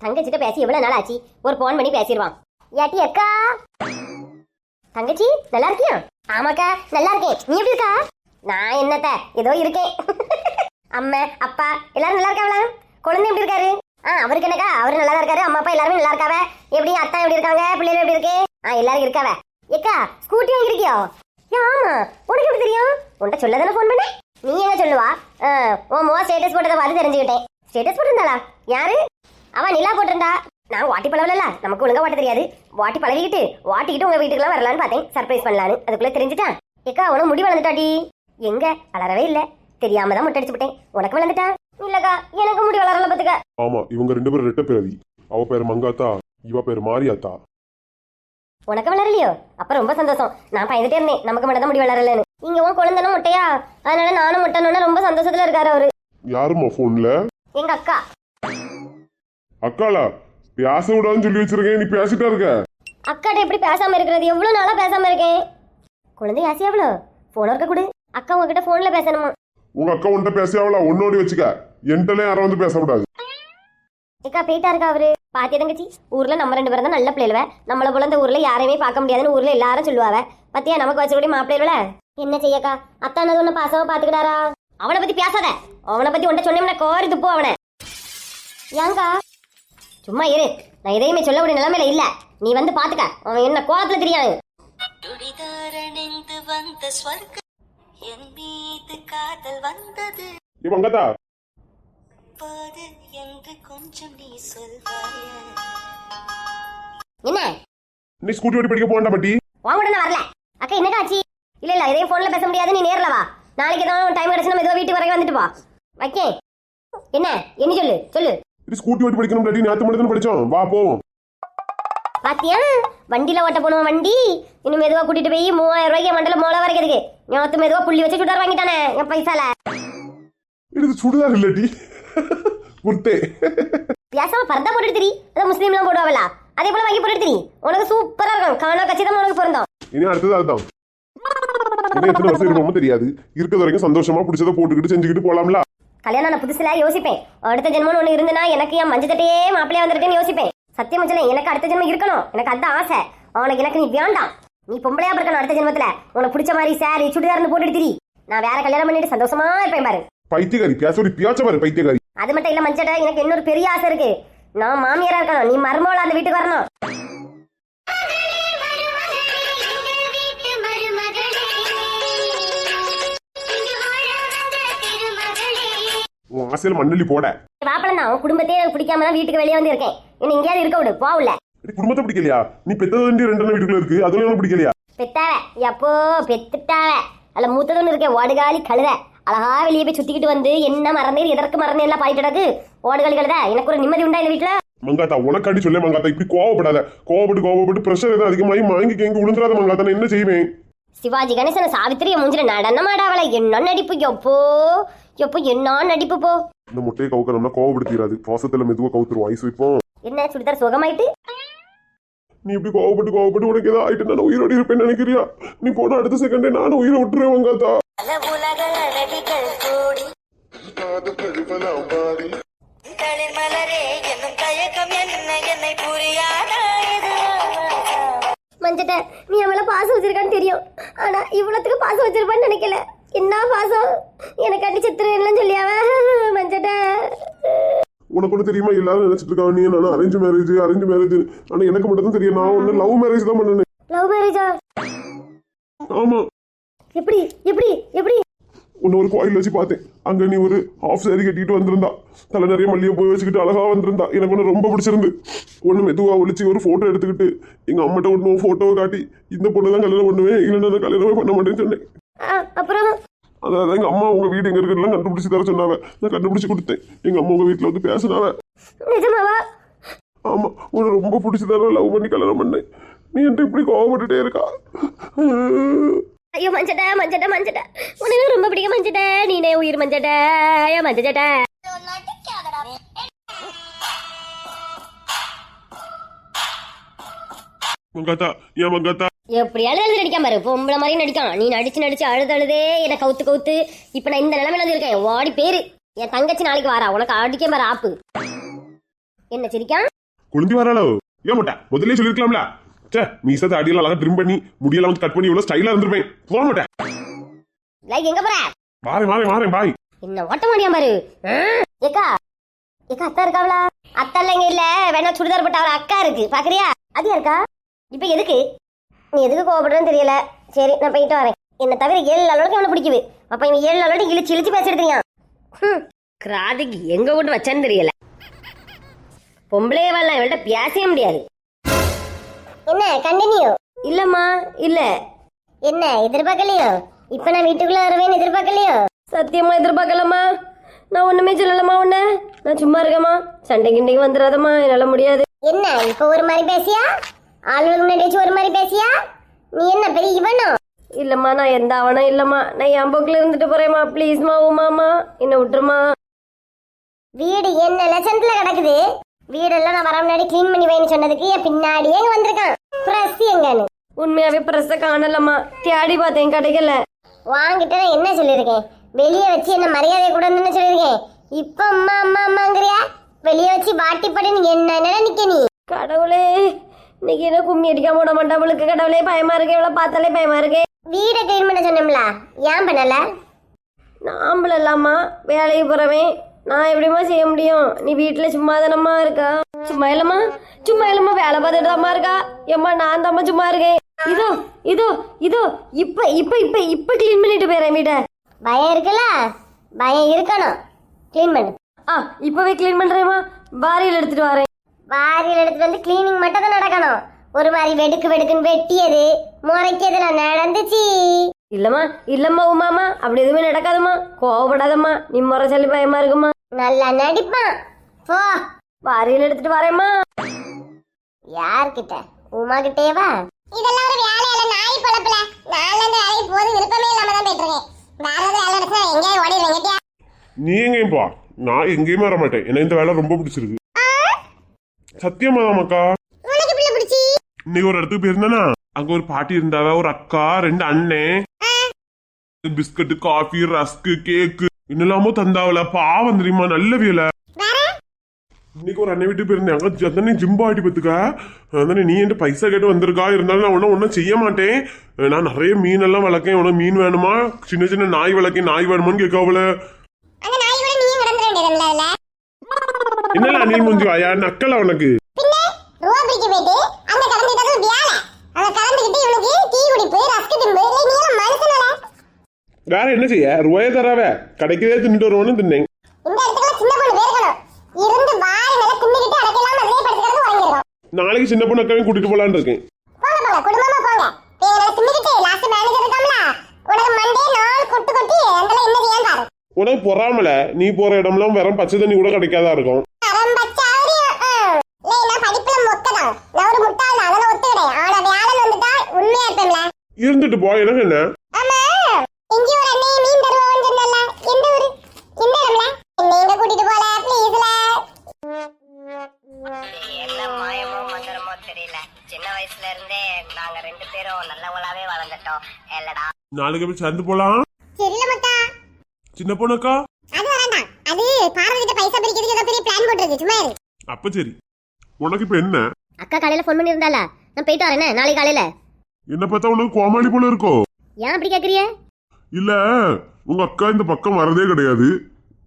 தங்கச்சிட்ட பேசி எவ்வளவு நாள் ஆச்சு ஒரு போன் பண்ணி பேசிடுவான் ஏட்டி அக்கா? தங்கச்சி நல்லா இருக்கியா? ஆமாக்கா நல்லா இருக்கேன். நீ எப்படி இருக்கா? நான் என்னத்த ஏதோ இருக்கேன். அம்மா அப்பா எல்லாரும் நல்லா இருக்காங்களா? குழந்தை எப்படி இருக்காரு? ஆ அவருக்கு என்னக்கா? அவரு நல்லா இருக்காரு. அம்மா அப்பா எல்லாருமே நல்லா இருக்காவ? எப்படி அத்தா எப்படி இருக்காங்க? பிள்ளைகள் எப்படி இருக்கு? ஆ எல்லாரும் இருக்காவ? ஏக்கா ஸ்கூட்டி வாங்கிருக்கியோ ஏ, ஆமா. உனக்கு எப்படி தெரியும்? உன்கிட்ட சொல்ல தானே ஃபோன் பண்ணேன்? நீ என்ன சொல்லுவா? ஆ, உன் மோ ஸ்டேட்டஸ் போட்டதை பார்த்து தெரிஞ்சுக்கிட்டேன். ஸ்டேட்டஸ் போட்டிருந்தாளா? யாரு? அவ நிலா போட்டிருந்தா. நான் வாட்டி பழவல நமக்கு ஒழுங்கா வாட்ட தெரியாது. வாட்டி பழகிக்கிட்டு வாட்டிக்கிட்டு உங்க வீட்டுக்குலாம் வரலான்னு பார்த்தேன். சர்ப்ரைஸ் பண்ணலான்னு. அதுக்குள்ள தெரிஞ்சுட்டான். ஏக்கா உனக்கு முடி வளர்ந்துட்டாடி எங்க? வளரவே இல்ல. தெரியாம தான் முட்டடிச்சு விட்டேன். உனக்கு வளர்ந்துட்டா? இல்லக்கா எனக்கு முடி வளரல பாத்துக்க ஆமா இவங்க ரெண்டு பேரும் ரெட்ட பிறவி. அவ பேர் மங்காத்தா இவ பேர் மாரியாத்தா. உனக்கு வளரலையோ? அப்ப ரொம்ப சந்தோஷம். நான் பயந்துட்டே இருந்தேன். நமக்கு மட்டும் தான் முடி வளரலன்னு. இங்க உன் குழந்தைனும் முட்டையா? அதனால நானும் முட்டணும்னு ரொம்ப சந்தோஷத்துல இருக்காரு அவரு. யாரும்மா போன்ல எங்க அக்கா. அக்காளா பேச விடாதுன்னு சொல்லி வச்சிருக்கேன். நீ பேசிட்டா இருக்க. அக்காட்ட எப்படி பேசாம இருக்கிறது? எவ்வளவு நாளா பேசாம இருக்கேன்? குழந்தை ஆசி எவ்வளோ? போன் இருக்க கொடு. அக்கா உங்ககிட்ட போன்ல பேசணுமா? உங்க அக்கா உன்ட்ட பேசியாவளா உன்னோடி வச்சுக்க. என்கிட்டலே யாரும் வந்து பேசக்கூடாது. ஏக்கா போயிட்டா இருக்கா அவரு? பாத்தியா தங்கச்சி? ஊர்ல நம்ம ரெண்டு பேரும் தான் நல்ல பிள்ளைகள நம்மள போல இந்த ஊர்ல யாரையுமே பார்க்க முடியாதுன்னு ஊர்ல எல்லாரும் சொல்லுவாவ. பத்தியா நமக்கு வச்சபடி மாப்பிள்ளைகள என்ன செய்யக்கா? அத்தானது ஒண்ணு பாசமா பாத்துக்கிட்டாரா அவனை பத்தி பேசாத. அவனை பத்தி உன்ட்ட சொன்னோம்னா கோரி துப்போ அவனை. ஏங்கா சும்மா இரு. நான் எதையுமே சொல்லக்கூடிய நிலைமையில இல்ல. நீ வந்து பாத்துக்க. அவன் என்ன கோலத்துல தெரியாது. துடிதாரணிந்து வந்த ஸ்வர்க்க என் மீது காதல் வந்தது ஏ மங்காத்தா போது என்று கொஞ்சம் நீ சொல்வாயா என்ன? நீ ஸ்கூட்டி ஓட்டி படிக்க போகண்டா பட்டி. உன் கூட நான் வரல. அக்கா என்னக்கா ஆச்சு? இல்ல இல்ல இதையும் போன்ல பேச முடியாது. நீ நேர்ல வா. நாளைக்கு ஏதாவது டைம் கிடைச்சு நம்ம ஏதோ வீட்டுக்கு வரைக்கும் வந்துட்டு வா வைக்கேன். என்ன? என்ன சொல்லு? சொல்லு. இது ஸ்கூட்டி ஓட்டி படிக்கணும் இல்லாட்டி நேத்து மட்டும் படிச்சோம். வா போவோம் பாத்தியா? வண்டியில ஓட்ட போனோம் வண்டி. இன்னும் மெதுவா கூட்டிட்டு போய் மூவாயிரம் ரூபாய்க்கு மண்டல மோளை வரைக்கிறதுக்கு. ஞாத்து மெதுவா புள்ளி வச்சு சுடர் வாங்கிட்டானே என் பைசால. இது சுடுதார் இல்லாட்டி குர்த்தே பேசாம பர்தா போட்டுட்டு திரி. அதான் முஸ்லீம்லாம் போடுவாங்களா அதே போல வாங்கி திரி. உனக்கு சூப்பரா இருக்கும். காணா கச்சிதமா உனக்கு பொருந்தோம். இனி அடுத்தது அதுதான். இன்னும் எத்தனை வருஷம் இருப்போமோ தெரியாது. இருக்கிற வரைக்கும் சந்தோஷமா பிடிச்சதை போட்டுக்கிட்டு செஞ்சுக்கிட்டு போலாம்ல. கல்யாணம் நான் புதுசுல யோசிப்பேன். அடுத்த ஜென்மம் ஒண்ணு இருந்துனா எனக்கு என் மஞ்சள் தட்டையே மாப்பிள்ளையா வந்துருக்கேன்னு யோசிப்பேன். சத்தியம் மச்சல எனக்கு அடுத்த ஜென்மம் இருக்கணும். எனக்கு அதான் ஆசை. அவனுக்கு எனக்கு நீ வேண்டாம். நீ பொம்பளையா இருக்கணும் அடுத்த ஜென்மத்துல. உனக்கு பிடிச்ச மாதிரி சாரி சுடிதார்னு போட்டுட்டு திரி. நான் வேற கல்யாணம் பண்ணிட்டு சந்தோஷமா இருப்பேன் பாரு. பைத்தியக்காரி பேசோடி பியாச்ச பாரு பைத்தியக்காரி. அது மட்டும் இல்ல மஞ்சட்ட எனக்கு இன்னொரு பெரிய ஆசை இருக்கு. நான் மாமியாரா இருக்கணும். நீ மருமகளா அந்த வீட்டுக்கு வரணும். உன் ஆசையில மண்ணள்ளி போட. வாப்பளம் தான். உன் குடும்பத்தையே பிடிக்காம தான் வீட்டுக்கு வெளியே வந்து இருக்கேன் இன்னும் எங்கேயாவது இருக்க விடு போகல குடும்பத்தை பிடிக்கலையா? நீ பெத்தது வேண்டிய ரெண்டு வீட்டுக்குள்ள இருக்கு. அதுல எனக்கு பிடிக்கலையா? பெத்தாவ. எப்போ? பெத்துட்டாவ. அதுல மூத்தது ஒன்று இருக்கேன் ஓடுகாலி கழுத. அழகா வெளியே போய் சுத்திக்கிட்டு வந்து என்ன மறந்தேன் எதற்கு மறந்தேன் எல்லாம் பாயிட்டு கிடக்கு? ஓடுகாலி கழுத. எனக்கு ஒரு நிம்மதி உண்டா இந்த வீட்டுல? மங்காத்தா உனக்காண்டி சொல்ல மங்காத்தா. இப்படி கோவப்படாத. கோவப்பட்டு கோவப்பட்டு பிரஷர் எதுவும் அதிகமாகி வாங்கி கேங்க விழுந்துடாத மங்காத்தா நான் என்ன செய்வேன்? சிவாஜி கணேசன் சாவித்திரிய மூஞ்சில நடனமாடாவல என்ன நடிப்பு எப்போ? எப்போ என்ன நடிப்பு போ? இந்த முட்டையை கவுக்கணும்னா கோவப்படுத்திடாது பாசத்துல மெதுவா கவுத்துருவோம். ஐஸ் வைப்போம் என்ன சுடிதார் சுகமாயிட்டு? நீ இப்படி கோவப்பட்டு கோவப்பட்டு உனக்கு ஏதோ ஆயிட்டு நான் உயிரோடு இருப்பேன்னு நினைக்கிறியா? நீ போன அடுத்த செகண்டே நானும் உயிரை விட்டுருவேன் இது மஞ்சட்ட நீ அவள பாசம் வச்சிருக்கான்னு தெரியும். ஆனா இவ்வளவுக்கு பாசம் வச்சிருப்பான்னு நினைக்கல. என்ன பாசம்? எனக்கு அடி சித்திரம் சொல்லியாவ மஞ்சட்ட. உனக்கு ஒண்ணு தெரியுமா? எல்லாரும் நினைச்சிட்டு இருக்காங்க. நீ நான் அரேஞ்ச் மேரேஜ் அரேஞ்ச் மேரேஜ் ஆனா எனக்கு மட்டும் தான் தெரியும். நான் ஒண்ணு லவ் மேரேஜ் தான் பண்ணேன். லவ் மேரேஜா ஆமா. எப்படி? எப்படி? எப்படி? உன்னை ஒரு கோயில் வச்சு பார்த்தேன். அங்க நீ ஒரு ஹாஃப் saree கட்டிட்டு வந்திருந்தா. தலை நிறைய மல்லிகை போய் வச்சுக்கிட்டு அழகா வந்திருந்தா. எனக்கு ஒன்று ரொம்ப பிடிச்சிருந்து. ஒன்று மெதுவா ஒழிச்சு ஒரு போட்டோ எடுத்துக்கிட்டு எங்க அம்மாட்ட ஒன்று போட்டோவை காட்டி இந்த பொண்ணு தான் கல்யாணம் பண்ணுவேன். இல்லைன்னா நான் கல்யாணமே பண்ண மாட்டேன்னு சொன்னேன். அப்புறம்? அதாவது எங்க அம்மா உங்க வீடு எங்க இருக்குன்னு கண்டுபிடிச்சு தர சொன்னாவ நான் கண்டுபிடிச்சு கொடுத்தேன். எங்க அம்மா உங்க வீட்டுல வந்து பேசினாவ நிஜமாவா? ஆமா உன்னை ரொம்ப பிடிச்சதான லவ் பண்ணி கல்யாணம் பண்ணேன். நீ என்கிட்ட இப்படி கோவப்பட்டுட்டே இருக்கா? ஐயோ மஞ்சட்ட மஞ்சட்ட மஞ்சட்ட. உனக்கு ரொம்ப பிடிக்கும் மஞ்சட்ட. நீனே உயிர் மஞ்சட்ட. ஐயோ மஞ்சட்ட. மங்காத்தா ஏன் மங்காத்தா? எப்படி அழுது நடிக்காம பாரு பொம்பளை மாதிரி நடிக்கான் நீ நடிச்சு நடிச்சு அழுது அழுதே என்னை கவுத்து கவுத்து இப்ப நான் இந்த நிலைமையில இருக்கேன் ஓடி பேரு. என் தங்கச்சி நாளைக்கு வாரா. உனக்கு அடிக்க பாரு ஆப்பு. என்ன சிரிக்கான் குளிஞ்சி வராளோ? ஏன் மாட்டா? முதல்ல சொல்லிருக்கலாம்ல சே மீச தாடியெல்லாம் அழகா ட்ரிம் பண்ணி முடியெல்லாம் வந்து கட் பண்ணி இவ்வளவு ஸ்டைலா இருந்திருப்பேன். போக மாட்டேன் லைக் எங்க போற? வாரேன் வாரேன் வாரேன் பாய் என்ன ஓட்ட முடியாம பாரு? ஏக்கா. ஏக்கா அத்தா இருக்காவளா? அத்தா இல்லைங்க இல்ல. வேணா சுடிதார் போட்ட அவர அக்கா இருக்கு. பாக்குறியா? அது இருக்கா? இப்ப எதுக்கு? நீ எதுக்கு கோவப்படுறேன்னு தெரியல. சரி நான் போயிட்டு வரேன். என்ன தவிர ஏழு நாளோட அவனை பிடிக்குது. அப்ப இவன் ஏழு நாளோட இழிச்சு இழிச்சு பேசிடுறியா கிராதிக்கு எங்க விட்டு வச்சான்னு தெரியல. பொம்பளையே வரலாம் இவள்கிட்ட பேசவே முடியாது. என்ன கண்டினியூ இல்லம்மா இல்ல. என்ன எதிர்பார்க்கலையோ? இப்ப நான் வீட்டுக்குள்ள வருவேன்னு எதிர்பார்க்கலையோ? சத்தியமா எதிர்பார்க்கலம்மா. நான் ஒண்ணுமே சொல்லலம்மா உன்ன. நான் சும்மா இருக்கேம்மா. சண்டை கிண்டைக்கு வந்துடாதம்மா என்னால முடியாது. என்ன இப்ப ஒரு மாதிரி பேசியா? ஆளுநர் முன்னாடி ஒரு மாதிரி பேசியா? நீ என்ன பெரிய இவனோ? இல்லம்மா நான் எந்த அவனும் இல்லம்மா. நான் என் போக்குல இருந்துட்டு போறேம்மா. ப்ளீஸ்மா உமாமா என்ன விட்டுருமா வீடு என்ன லட்சத்துல கிடக்குது? வீடெல்லாம் நான் வர முன்னாடி க்ளீன் பண்ணி வைன்னு சொன்னதுக்கு என் பின்னாடியே வந்திருக்கான். பிரஸ் எங்கன்னு? உண்மையாவே பிரஸ்ஸ காணலம்மா. தேடி பார்த்தேன் கிடைக்கல. வாங்கிட்டு நான் என்ன சொல்லியிருக்கேன்? வெளியே வச்சு என்ன மரியாதை கூடன்னு சொல்லியிருக்கேன். இப்ப அம்மா அம்மா அம்மாங்கிறியா? வெளியே வச்சு வாட்டி படி நீ என்ன நிக்க நீ? கடவுளே. இன்னைக்கு என்ன கும்மி அடிக்காம விட மாட்டா அவளுக்கு கடவுளே பயமா இருக்கு இவ்வளவு பார்த்தாலே பயமா இருக்கு. வீடை க்ளீன் பண்ண சொன்னோம்ல ஏன் பண்ணல? நாம்பள இல்லாமா வேலைக்கு போறவன். நான் எப்படிம்மா செய்ய முடியும்? நீ வீட்டுல சும்மா தானம்மா இருக்கா? சும்மா இல்லம்மா சும்மா இல்லம்மா வேலை பார்த்துட்டு தாம்மா இருக்கா? ஏம்மா நான் தாம்மா சும்மா இருக்கேன். இதோ இதோ இதோ இப்ப இப்ப இப்ப இப்ப க்ளீன் பண்ணிட்டு போயிறேன் வீட்டை. பயம் இருக்குல்ல? பயம் இருக்கணும். க்ளீன் பண்ணு. ஆ இப்பவே க்ளீன் பண்றேம்மா. பாரியில் எடுத்துட்டு வரேன். பாரியில் எடுத்துட்டு வந்து க்ளீனிங் மட்டும் தான் நடக்கணும். ஒரு மாதிரி வெடுக்கு வெடுக்குன்னு வெட்டியது முறைக்கிறதுல நடந்துச்சு. இல்லம்மா இல்லம்மா உமாமா அப்படி எதுவுமே நடக்காதம்மா. கோவப்படாதம்மா நீ முறை சொல்லி பயமா இருக்குமா நல்லா நடிப்பான் போ. பாரியில் எடுத்துட்டு வரேம்மா. யார்கிட்ட? உமா கிட்டேவா இதெல்லாம் ஒரு வேலையில நாய் பழப்புல. நான்ல இந்த வேலைக்கு போது விருப்பமே இல்லாம தான் போயிட்டு இருக்கேன் வேற ஏதாவது வேலை எடுத்தா எங்கேயாவது ஓடிடுவேன் கேட்டியா நீ எங்கேயும் போ. நான் எங்கேயுமே வர மாட்டேன் எனக்கு இந்த வேலை ரொம்ப பிடிச்சிருக்கு. சத்தியமா இன்னைக்கு ஒரு இடத்துக்கு போயிருந்தானா? அங்க ஒரு பாட்டி இருந்தாவ ஒரு அக்கா ரெண்டு அண்ணன் பிஸ்கட் காஃபி ரஸ்க் கேக்கு. என்னெல்லாமோ தந்தாவல பாவம் தெரியுமா நல்ல வேலை வேற? இன்னைக்கு ஒரு அண்ணன் வீட்டுக்கு போயிருந்தேன். அங்க அதானே ஜிம்பா ஆட்டி பத்துக்க அதானே நீ என்கிட்ட பைசா கேட்டு வந்திருக்கா? இருந்தாலும் நான் ஒன்றும் ஒன்றும் செய்ய மாட்டேன். நான் நிறைய மீன் எல்லாம் வளர்க்கேன். உனக்கு மீன் வேணுமா? சின்ன சின்ன நாய் வளர்க்கேன். நாய் வேணுமான்னு கேட்காவல அந்த நாய் கூட நீயும் கிடந்துட வேண்டியதுல அதுல என்னடா நீ முஞ்சி வாயா நக்கல உனக்கு. வேற என்ன செய்ய? ரூபாய தராவ. கடைக்கதே தின்னுட்டு வருவோன்னு தின்னேன். நாளைக்கு சின்ன பொண்ணு அக்காவையும் கூட்டிட்டு போலான்னு இருக்கேன். உனக்கு பொறாமல. நீ போற இடம்லாம் வெறும் பச்சை தண்ணி கூட கிடைக்காதா இருக்கும். இருந்துட்டு போ எனக்கு என்ன? என்ன மாயமோ மந்திரமோ தெரியல. சின்ன வயசுல இருந்தே நாங்க ரெண்டு பேரும் நல்லவங்களாவே வளர்ந்துட்டோம். இல்லடா. நாளைக்கு போய் சேர்ந்து போலாம்? சின்ன பொண்ணுக்கா? அப்ப சரி. உனக்கு இப்ப என்ன? அக்கா காலையில ஃபோன் பண்ணி இருந்தால நான் போயிட்டு வரேனே நாளைக்கு காலையில. என்ன பார்த்தா உனக்கு கோமாளி போல இருக்கோ? ஏன் அப்படி கேக்குறிய இல்ல உங்க அக்கா இந்த பக்கம் வரதே கிடையாது.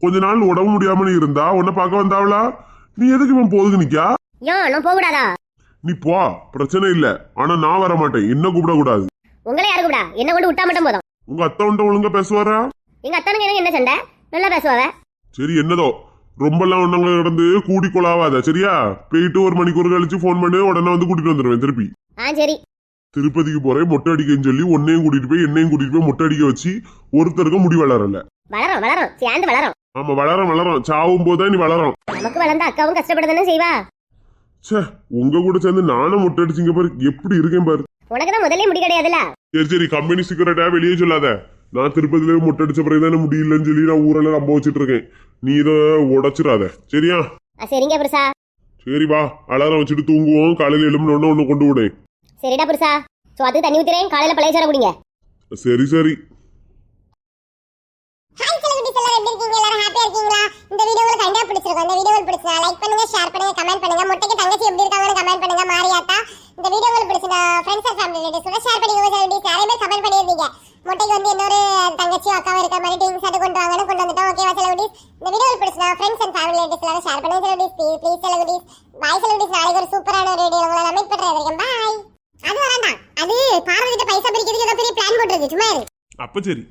கொஞ்ச நாள் உடம்பு முடியாம நீ இருந்தா உன்னை பார்க்க வந்தாவளா? நீ எதுக்கு இவன் போதுக்கு நிக்கா ஏன் நான் போக கூடாதா நீ போ பிரச்சனை இல்ல. ஆனா நான் வர மாட்டேன் என்ன கூப்பிட கூடாது. உங்களை யாரு கூடா என்ன கொண்டு விட்டா மட்டும் போதும். உங்க அத்தை உன்ட்ட ஒழுங்கா பேசுவாரா? எங்க அத்தானுக்கு எனக்கு என்ன சண்டை? நல்லா பேசுவாவ? சரி என்னதோ. ரொம்பலாம் ஒன்னங்க கிடந்து கூடி கொலாவாத சரியா? போயிட்டு ஒரு மணிக்கூர் கழிச்சு ஃபோன் பண்ணு உடனே வந்து கூட்டிட்டு வந்துடுவேன் திருப்பி. ஆ சரி. திருப்பதிக்கு போறேன் மொட்டை அடிக்கன்னு சொல்லி உன்னையும் கூட்டிட்டு போய் என்னையும் கூட்டிட்டு போய் மொட்டை அடிக்க வச்சு ஒருத்தருக்கு முடி வளரல. வளரும் வளரும். சேர்ந்து வளரும். ஆமா வளரும் வளரும். சாவும் போதுதான் நீ வளரும். நமக்கு வளர்ந்த அக்காவும் செய்வா? உங்க கூட சேர்ந்து நானும் மொட்டை அடிச்சிங்க பாரு. எப்படி இருக்கேன் பாரு. உனக்கு தான் முதல்ல முடி கிடையாதுல்ல? சரி சரி கம்பெனி சீக்கிரட்டா வெளியே சொல்லாத. நான் திருப்பதியில மொட்டை அடிச்ச பிறகு தானே முடியலன்னு சொல்லி நான் ஊரெல்லாம் நம்ப வச்சுட்டு இருக்கேன் நீ இதை உடைச்சிடாத. சரியா? சரிங்க சரி வா. அலாரம் வச்சுட்டு தூங்குவோம். காலையில எழும்பணும்னு ஒன்று கொண்டு விடேன் சரிடா புருஷா. சோ அதுக்கு தண்ணி ஊத்துறேன். காலையில பழைய சாரம் குடிங்க. சரி சரி. ஹாய் செலிபிரிட்டிஸ் எல்லாரும் எப்படி இருக்கீங்க? எல்லாரும் ஹாப்பியா இருக்கீங்களா? இந்த வீடியோ உங்களுக்கு கண்டிப்பா பிடிச்சிருக்கும். இந்த வீடியோ உங்களுக்கு பிடிச்சா லைக் பண்ணுங்க ஷேர் பண்ணுங்க கமெண்ட் பண்ணுங்க. முட்டைக்கு தங்கச்சி எப்படி இருக்காங்கன்னு கமெண்ட் பண்ணுங்க மாரியாத்தா. இந்த வீடியோ உங்களுக்கு பிடிச்சா friends and family relatives share பண்ணிக்கோங்க செலிபிரிட்டிஸ் நிறைய பேர் கமெண்ட் பண்ணியிருந்தீங்க. முட்டைக்கு வந்து இன்னொரு தங்கச்சியும் அக்காவும் இருக்கிற மாதிரி டீம் ஷர்ட் கொண்டு வாங்கன்னு கொண்டு வந்துட்டோம். ஓகேவா செலிபிரிட்டிஸ் இந்த வீடியோ உங்களுக்கு பிடிச்சா ஃப்ரெண்ட்ஸ் அண்ட் ஃபேமிலி ரிலேட்டிவ்ஸ் எல்லாரும் ஷேர் பண்ணுங்க celebrities please celebrities bye celebrities நாளைக்கு ஒரு சூப்பரான ஒரு வீடியோ உங்களை மீட் பண்றது வரைக்கும் பாய் அது வேண்டாம். அது பார்வதிட்ட பைசா பிரிக்கிறதுக்கு ஏதோ பெரிய பிளான் போட்டுருக்கு. சும்மா இரு. அப்ப சரி.